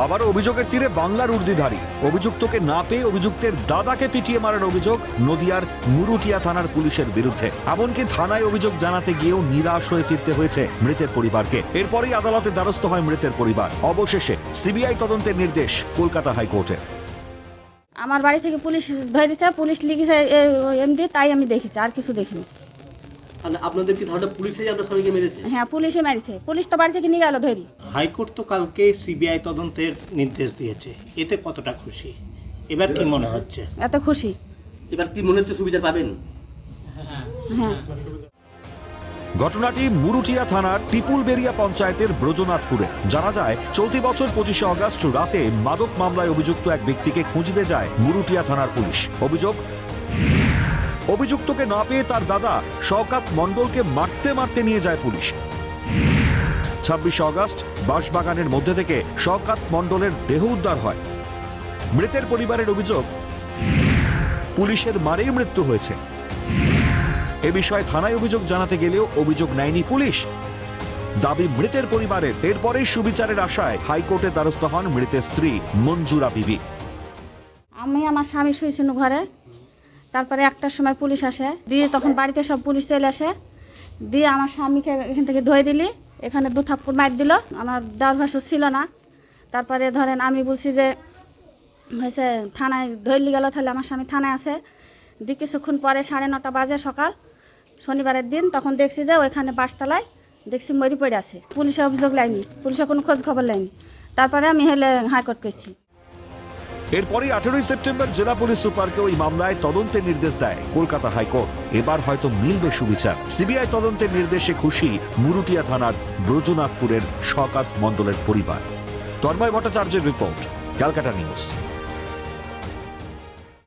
আবারও অভিযোগের তীরে বাংলার উর্দিধারী। অভিযুক্তকে না পেয়ে অভিযুক্তের দাদাকে পিটিয়ে মারার অভিযোগ নদিয়ার মুরুটিয়া থানার পুলিশের বিরুদ্ধে। এমনকি থানায় অভিযোগ জানাতে গিয়েও নিরাশ হয়ে ফিরতে হয়েছে মৃতের পরিবারকে। এরপরেই আদালতের দ্বারস্থ হয় মৃতের পরিবার। অবশেষে সিবিআই তদন্তের নির্দেশ কলকাতা হাইকোর্টের। আমার বাড়ি থেকে পুলিশ ধরেছে, পুলিশ লিখেছে এমনি তাই আমি দেখেছি, আর কিছু দেখিনি। মানে আপনাদের কি ধারণা পুলিশে আপনার স্বামীকে মেরেছে? হ্যাঁ পুলিশে মারিছে। পুলিশ তো বাড়ি থেকে নিয়ে গেল ধরি। হাইকোর্ট তো কালকে সিবিআই তদন্তের নির্দেশ দিয়েছে। এতে কতটা খুশি? এবার কি মনে হচ্ছে? এত খুশি। এবার কি মনে হচ্ছে সুবিচার পাবেন? হ্যাঁ। ঘটনাটি মুরুটিয়া থানার টিপুলবেরিয়া পঞ্চায়েতের ব্রজনাথপুরে। জানা যায় চলতি বছর পঁচিশে অগস্ট রাতে মাদক মামলায় অভিযুক্ত এক ব্যক্তিকে খুঁজতে যায় মুরুটিয়া থানার পুলিশ। অভিযোগ অভিযুক্তকে না পেয়ে তার দাদা শওকাত মণ্ডলকে মারতে মারতে নিয়ে যায় পুলিশ। ছাব্বিশে অগস্ট বাঁশবাগানের মধ্যে থেকে শওকাত মণ্ডলের দেহ উদ্ধার হয়। মৃতের পরিবারের অভিযোগ, পুলিশের মারেই মৃত্যু হয়েছে। এ বিষয়ে থানায় অভিযোগ জানাতে গেলেও অভিযোগ নেয়নি পুলিশ। দাবি মৃতের পরিবারের এরপরেই সুবিচারের আশায় হাইকোর্টের দ্বারস্থ হন মৃতের স্ত্রী মঞ্জুরা বিবি। আমি আমার স্বামী শুয়েছিল ঘরে। তারপরে একটার সময় পুলিশ আসে। দিয়ে তখন বাড়িতে সব পুলিশ চলে আসে। দিয়ে আমার স্বামীকে এখান থেকে ধরে দিলি। এখানে দু থাপ্পড় মার দিল। আমার দেওয়ার ভাষা ছিল না। তারপরে ধরেন আমি বলছি যে, হয়েছে, থানায় ধরলি গেল, তাহলে আমার স্বামী থানায় আছে। দিয়ে কিছুক্ষণ পরে সাড়ে নটা বাজে সকাল, শনিবারের দিন, তখন দেখছি যে ওইখানে বাসতলায় দেখছি মরি পড়ে আছে। পুলিশে অভিযোগ লাইনি পুলিশে কোনো খোঁজ খবর লাইনি। তারপরে আমি হেলে হাইকোর্ট গেছি। এরপরই আঠেরোই সেপ্টেম্বর জেলা পুলিশ সুপারকে ওই মামলায় তদন্তের নির্দেশ দেয় কলকাতা হাইকোর্ট। এবার হয়তো মিলবে সুবিচার। সিবিআই তদন্তের নির্দেশে খুশি মুরুটিয়া থানার ব্রজনাথপুরের শকাত মণ্ডলের পরিবার। তন্ময় ভট্টাচার্যের রিপোর্ট, ক্যালকাটা নিউজ।